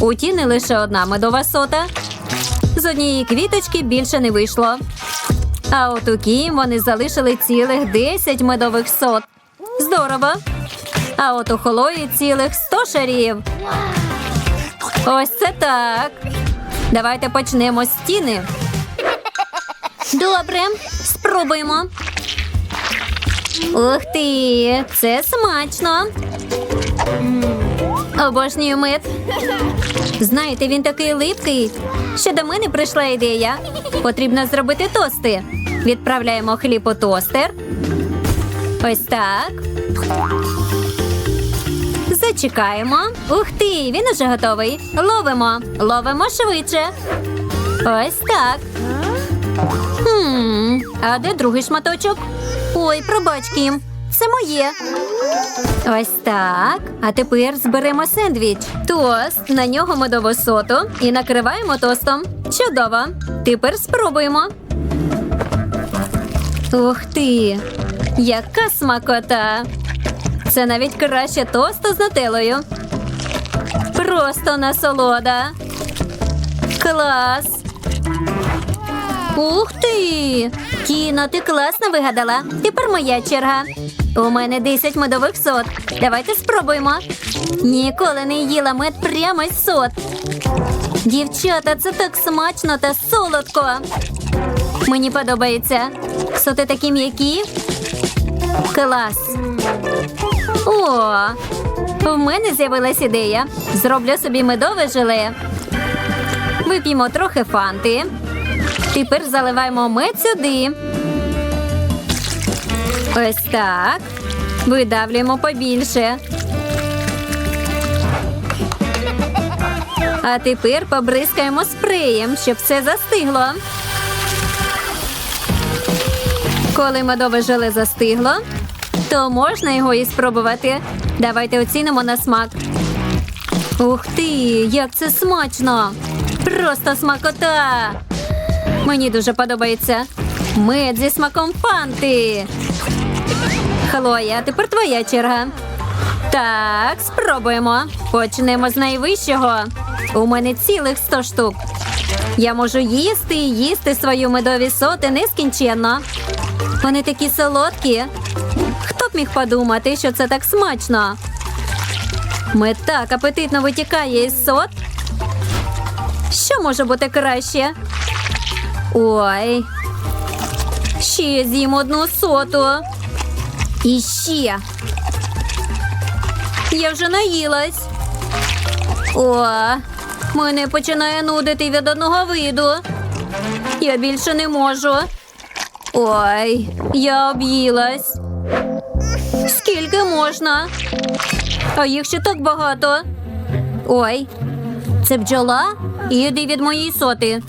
У Тіни лише одна медова сота. З однієї квіточки більше не вийшло. А от у Кім вони залишили цілих 10 медових сот. Здорово. А от у Хлої цілих 100 шарів. Ось це так. Давайте почнемо з стіни. Добре, спробуємо. Ух ти, це смачно. Обожнюю мед. Знаєте, він такий липкий. Що до мене прийшла ідея. Потрібно зробити тости. Відправляємо хліб у тостер. Ось так. Зачекаємо. Ух ти, він уже готовий. Ловимо. Ловимо швидше. Ось так. Хм, а де другий шматочок? Ой, пробач, Кім. Це моє. Ось так. А тепер зберемо сендвіч. Тост, на нього медову соту і накриваємо тостом. Чудово. Тепер спробуємо. Ух ти! Яка смакота! Це навіть краще тосту з нутеллою. Просто насолода. Клас! Ух ти! Кіно, ти класно вигадала. Тепер моя черга. У мене 10 медових сот. Давайте спробуємо. Ніколи не їла мед прямо з сот. Дівчата, це так смачно та солодко. Мені подобається. Соти такі м'які. Клас. О, в мене з'явилась ідея. Зроблю собі медове желе. Вип'ємо трохи фанти. Тепер заливаємо мед сюди. Ось так. Видавлюємо побільше. А тепер побризкаємо спреєм, щоб все застигло. Коли медове желе застигло, то можна його і спробувати. Давайте оцінимо на смак. Ух ти, як це смачно! Просто смакота! Мені дуже подобається. Мед зі смаком фанти. Хлоя, тепер твоя черга. Так, спробуємо. Почнемо з найвищого. У мене цілих 100 штук. Я можу їсти і їсти свою медові соти нескінченно. Вони такі солодкі. Хто б міг подумати, що це так смачно? Мед так апетитно витікає із сот. Що може бути краще? Ой. Ще з'їм одну соту. І ще. Я вже наїлась. О, мене починає нудити від одного виду. Я більше не можу. Ой, я об'їлась. Скільки можна? А їх ще так багато. Ой, це бджола? Іди від моєї соти.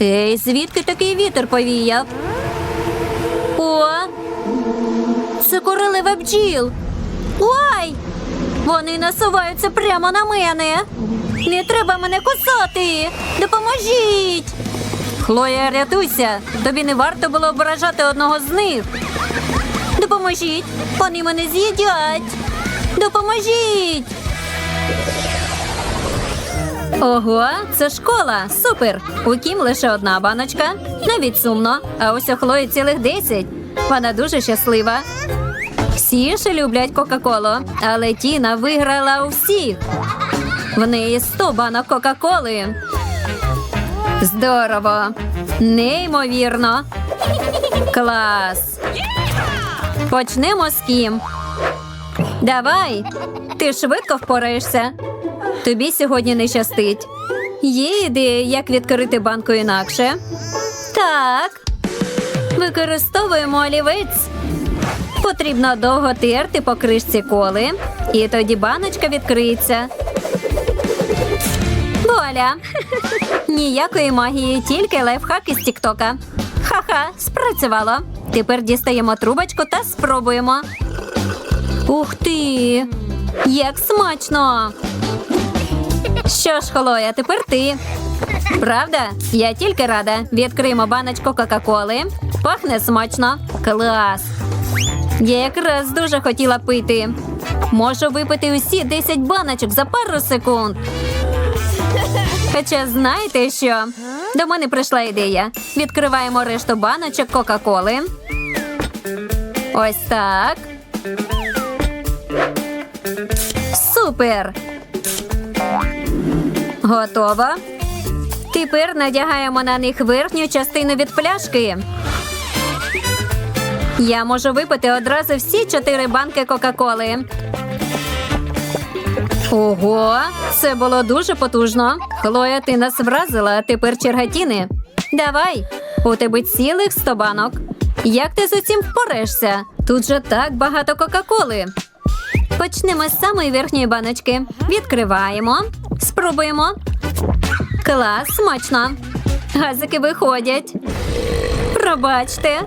Ей, звідки такий вітер повіяв? Це королева бджіл. Ой! Вони насуваються прямо на мене. Не треба мене кусати. Допоможіть. Хлоя, рятуйся. Тобі не варто було ображати одного з них. Допоможіть. Вони мене з'їдять. Допоможіть. Ого, це школа. Супер. У Кім лише одна баночка. Навіть сумно. А ось у Хлої цілих десять. Вона дуже щаслива. Всі ж люблять Кока-Колу, але Тіна виграла у всіх. В неї 100 банок Кока-Коли. Здорово. Неймовірно. Клас. Почнемо з Кім. Давай. Ти швидко впораєшся. Тобі сьогодні не щастить. Є ідея, як відкрити банку інакше? Так. Використовуємо олівець. Потрібно довго терти по кришці коли, і тоді баночка відкриється. Вуаля! Ніякої магії, тільки лайфхак із Тіктока. Ха-ха, спрацювало. Тепер дістаємо трубочку та спробуємо. Ух ти! Як смачно! Що ж, Холоя, тепер ти. Правда? Я тільки рада. Відкриємо баночку Кока-Коли. Пахне смачно. Клас. Я якраз дуже хотіла пити. Можу випити усі 10 баночок за пару секунд. Хоча знаєте що? До мене прийшла ідея. Відкриваємо решту баночок Кока-Коли. Ось так. Супер! Готово. Тепер надягаємо на них верхню частину від пляшки. Я можу випити одразу всі чотири банки Кока-Коли. Ого, це було дуже потужно. Хлоя, ти нас вразила, а тепер черга Тіни. Давай, у тебе цілих сто банок. Як ти з усім впораєшся? Тут же так багато Кока-Коли. Почнемо з самої верхньої баночки. Відкриваємо, спробуємо. Клас, смачно. Газики виходять. Пробачте.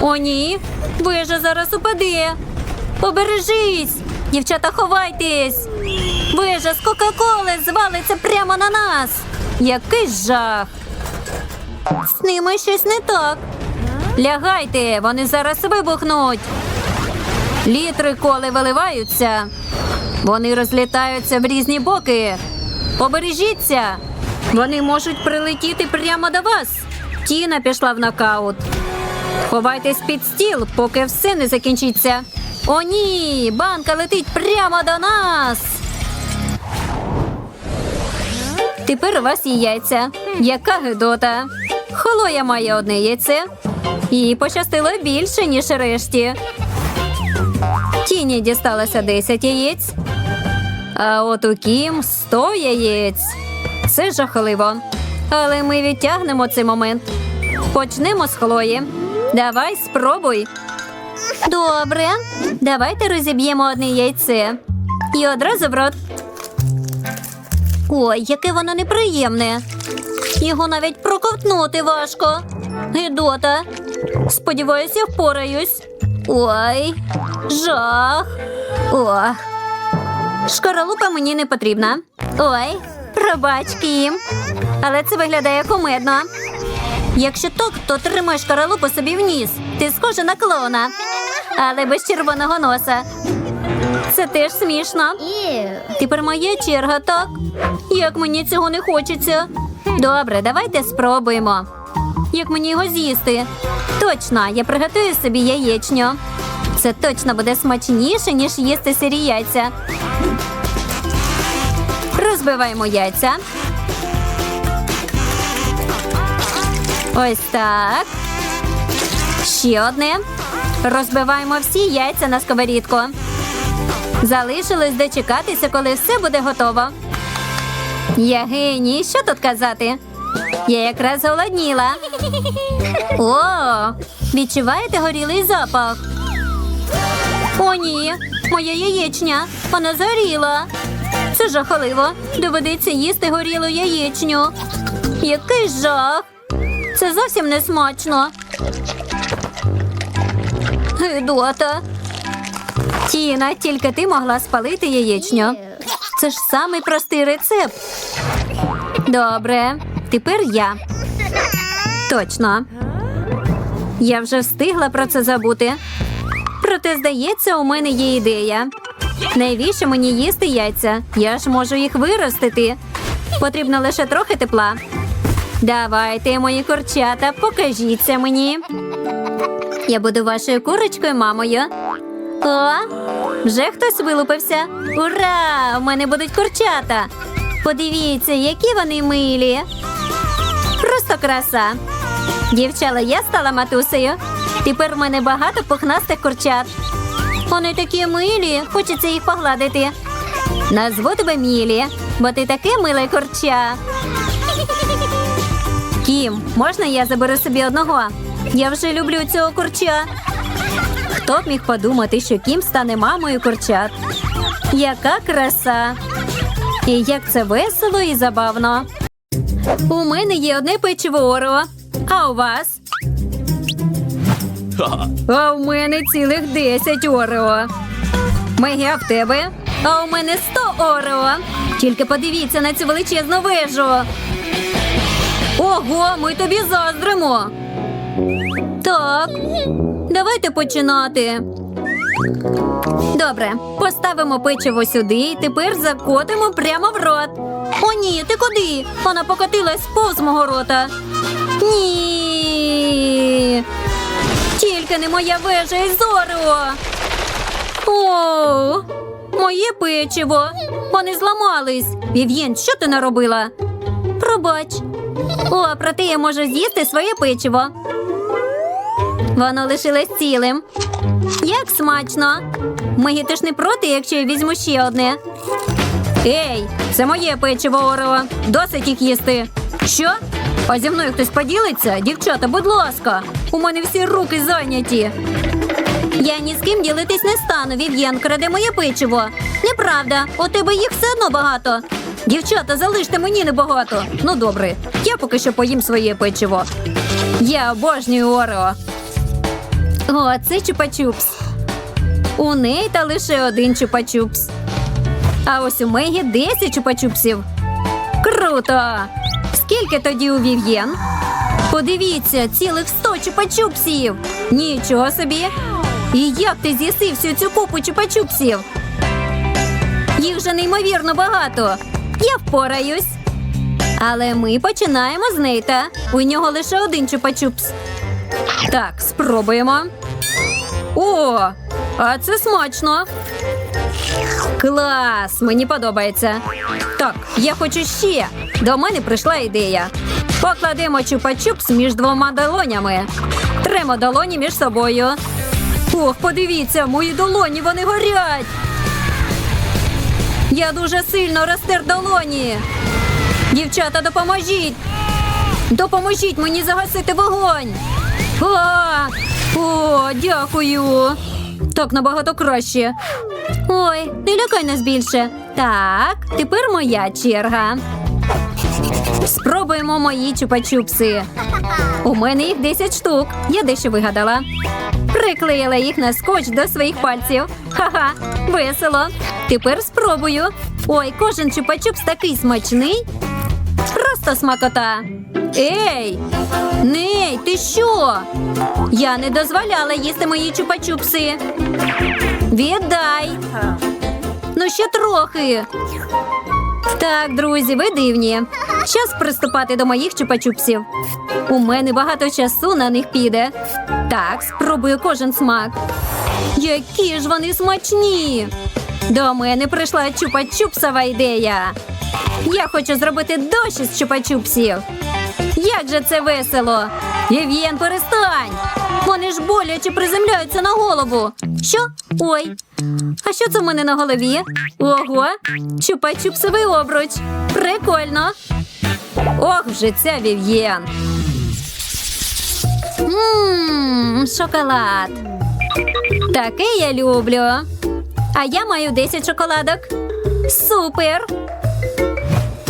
О, ні. Вежа зараз упаде. Побережись! Дівчата, ховайтесь! Вежа з Кока-Коли звалиться прямо на нас. Який жах! З ними щось не так. Лягайте, вони зараз вибухнуть. Літри коли виливаються. Вони розлітаються в різні боки. Побережіться! Вони можуть прилетіти прямо до вас. Тіна пішла в нокаут. Ховайтесь під стіл, поки все не закінчиться. О, ні! Банка летить прямо до нас. Тепер у вас є яйця. Яка гидота. Холоя має одне яйце. Їй пощастило більше, ніж решті. Тіні дісталося 10 яєць. А от у Кім 100 яєць. Це жахливо. Але ми відтягнемо цей момент. Почнемо з Хлої. Давай, спробуй. Добре. Давайте розіб'ємо одне яйце. І одразу в рот. Ой, яке воно неприємне. Його навіть проковтнути важко. Гидота. Сподіваюся, впораюсь. Ой, жах. Ох. Шкаралупа мені не потрібна. Ой, пробач, Кім. Але це виглядає кумедно. Якщо так, то тримай шкаралупу собі вніс. Ти схожа на клоуна. Але без червоного носа. Це теж смішно. Тепер моя черга, так? Як мені цього не хочеться. Добре, давайте спробуємо. Як мені його з'їсти? Точно, я приготую собі яєчню. Це точно буде смачніше, ніж їсти сирі яйця. Розбиваємо яйця. Ось так. Ще одне. Розбиваємо всі яйця на сковорідку. Залишилось дочекатися, коли все буде готово. Я геній, що тут казати? Я якраз голодніла. О, відчуваєте горілий запах? О, ні, моя яєчня. Вона згоріла. Це жахливо. Доведеться їсти горілу яєчню. Який жах. Це зовсім не смачно. Гидота. Тіна, тільки ти могла спалити яєчню. Це ж самий простий рецепт. Добре, тепер я. Точно. Я вже встигла про це забути. Проте, здається, у мене є ідея. Навіщо мені їсти яйця? Я ж можу їх виростити. Потрібно лише трохи тепла. Давайте, мої курчата, покажіться мені. Я буду вашою курочкою, мамою. О, вже хтось вилупився. Ура! У мене будуть курчата. Подивіться, які вони милі. Просто краса. Дівчала, я стала матусею. Тепер в мене багато пухнастих курчат. Вони такі милі, хочеться їх погладити. Назву тебе Мілі, бо ти таке миле курча. Кім, можна я заберу собі одного? Я вже люблю цього курча. Хто б міг подумати, що Кім стане мамою курчат? Яка краса! І як це весело і забавно. У мене є одне печиво. А у вас? А у мене цілих 10 Орео. Мегі, а в тебе? А у мене 100 Орео. Тільки подивіться на цю величезну вежу. Ого, ми тобі заздримо. Так, давайте починати. Добре, поставимо печиво сюди і тепер закотимо прямо в рот. О, ні, ти куди? Вона покотилась повз мого рота. Ні. Тільки не моя вежа із Орео. О, моє печиво. Вони зламались. Вів'єн, що ти наробила? Пробач. О, проте я можу з'їсти своє печиво. Воно лишилось цілим. Як смачно. Мегі, ти ж не проти, якщо я візьму ще одне. Ей, це моє печиво Орео. Досить їх їсти. Що? А зі мною хтось поділиться? Дівчата, будь ласка, у мене всі руки зайняті. Я ні з ким ділитись не стану. Вів'єн краде моє печиво. Неправда, у тебе їх все одно багато. Дівчата, залиште мені небагато. Ну добре, я поки що поїм своє печиво. Я обожнюю Орео. О, це чупа-чупс. У неї та лише один чупа-чупс. А ось у Мегі 10 чупа-чупсів. Круто! Скільки тоді у Вів'єн? Подивіться, цілих 100 чупа-чупсів! Нічого собі! І як ти з'їси всю цю купу чупа-чупсів? Їх же неймовірно багато. Я впораюсь. Але ми починаємо з Нейта. У нього лише один чупа-чупс. Так, спробуємо. О, а це смачно. Клас! Мені подобається. Так, я хочу ще. До мене прийшла ідея. Покладемо чупа-чупс між двома долонями. Тремо долоні між собою. Ох, подивіться, мої долоні вони горять. Я дуже сильно розтер долоні. Дівчата, допоможіть. Допоможіть мені загасити вогонь. А! О, дякую. Так набагато краще. Ой, не лякай нас більше. Так, тепер моя черга. Спробуємо мої чупа-чупси. У мене їх 10 штук. Я дещо вигадала. Приклеїла їх на скотч до своїх пальців. Ха-ха, весело. Тепер спробую. Ой, кожен чупа-чупс такий смачний. Просто смакота. Ей! Ней, ти що? Я не дозволяла їсти мої чупа-чупси. Віддай. Ну, ще трохи. Так, друзі, ви дивні. Час приступати до моїх чупа-чупсів. У мене багато часу на них піде. Так, спробую кожен смак. Які ж вони смачні! До мене прийшла чупа-чупсова ідея. Я хочу зробити дощ із чупа-чупсів. Як же це весело! Вів'єн, перестань! Вони ж боляче приземляються на голову. Що? Ой. А що це в мене на голові? Ого, чупа-чупсовий обруч. Прикольно. Ох, вже ця Вів'єн. Ммм, шоколад. Такий я люблю. А я маю 10 шоколадок. Супер!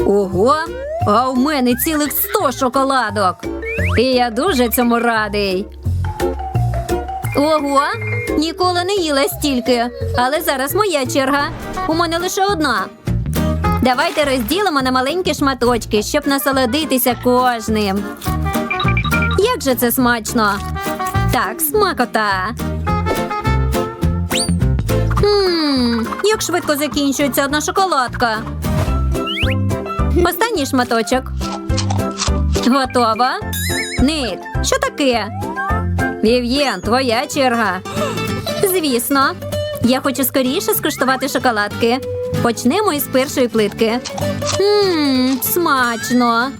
Ого, а у мене цілих 100 шоколадок. І я дуже цьому радий. Ого, ніколи не їла стільки. Але зараз моя черга. У мене лише одна. Давайте розділимо на маленькі шматочки, щоб насолодитися кожним. Як же це смачно? Так, смакота. Ммм, як швидко закінчується одна шоколадка. Останній шматочок. Готова? Нейт, що таке? Вів'єн, твоя черга. Звісно. Я хочу скоріше скуштувати шоколадки. Почнемо із першої плитки. Ммм, смачно.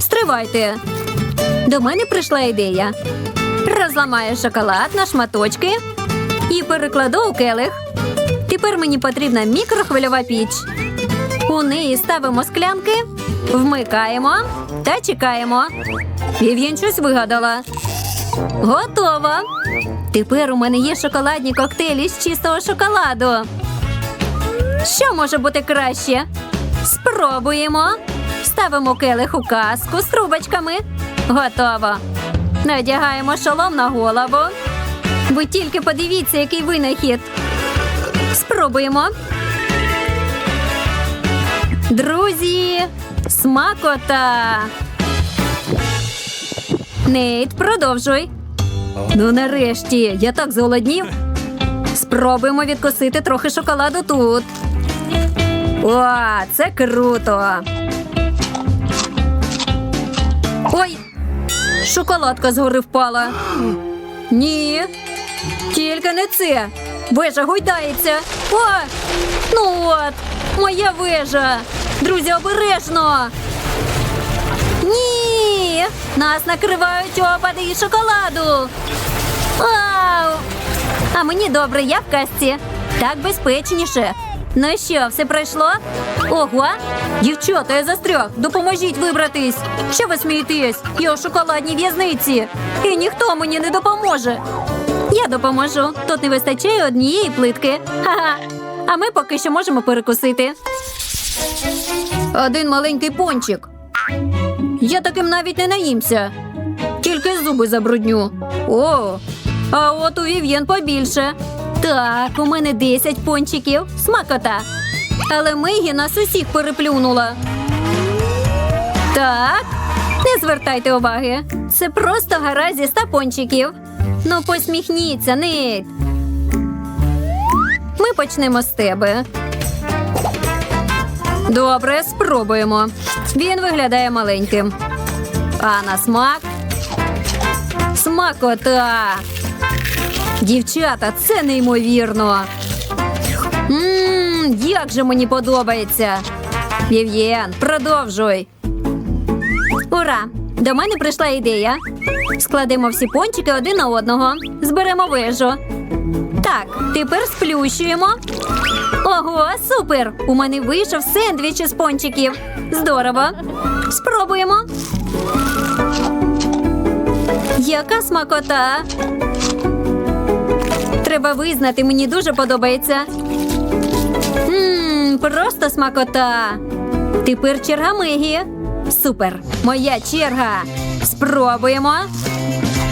Стривайте. До мене прийшла ідея. Розламаю шоколад на шматочки і перекладу у келих. Тепер мені потрібна мікрохвильова піч. У неї ставимо склянки, вмикаємо та чекаємо. Вів'єн щось вигадала. Готово. Тепер у мене є шоколадні коктейлі з чистого шоколаду. Що може бути краще? Спробуємо. Ставимо келих у каску з трубочками. Готово. Надягаємо шолом на голову. Ви тільки подивіться, який винахід. Спробуємо. Друзі, смакота. Нейт, продовжуй. Ну, нарешті, я так зголоднів. Спробуємо відкусити трохи шоколаду тут. О, це круто. Ой, шоколадка згори впала. Ні, тільки не це. Вежа гойдається. О! Ну от, моя вежа. Друзі, обережно. Нас накривають опади і шоколаду. Ау! А мені добре, я в касті. Так безпечніше. Ну що, все пройшло? Ого! Дівчата, я застряг. Допоможіть вибратись. Що ви смієтесь? Я у шоколадній в'язниці. І ніхто мені не допоможе. Я допоможу. Тут не вистачає однієї плитки. Ха-ха. А ми поки що можемо перекусити. Один маленький пончик. Я таким навіть не наїмся. Тільки зуби забрудню. О, а от у Вів'єн побільше. Так, у мене 10 пончиків. Смакота. Але Мегі нас усіх переплюнула. Так, не звертайте уваги. Це просто гара зі ста пончиків. Ну, посміхніться, Нейт. Ми почнемо з тебе. Добре, спробуємо. Він виглядає маленьким. А на смак. Смакота. Дівчата, це неймовірно. Ммм, як же мені подобається. Вів'єн, продовжуй. Ура! До мене прийшла ідея. Складемо всі пончики один на одного. Зберемо вежу. Так, тепер сплющуємо. Ого, супер! У мене вийшов сендвіч із пончиків. Здорово. Спробуємо. Яка смакота? Треба визнати, мені дуже подобається. Ммм, просто смакота. Тепер черга Мегі. Супер! Моя черга. Спробуємо.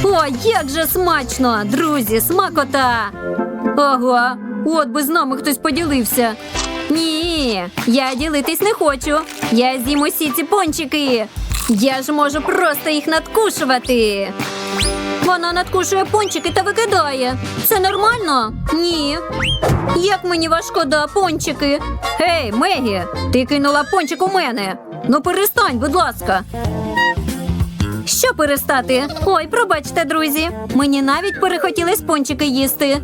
О, як же смачно! Друзі, смакота! Ого, от би з нами хтось поділився. Ні, я ділитись не хочу. Я з'їм усі ці пончики. Я ж можу просто їх надкушувати. Вона надкушує пончики та викидає. Це нормально? Ні. Як мені важкода пончики. Гей, Мегі, ти кинула пончик у мене. Ну перестань, будь ласка. Що перестати? Ой, пробачте, друзі. Мені навіть перехотілось пончики їсти.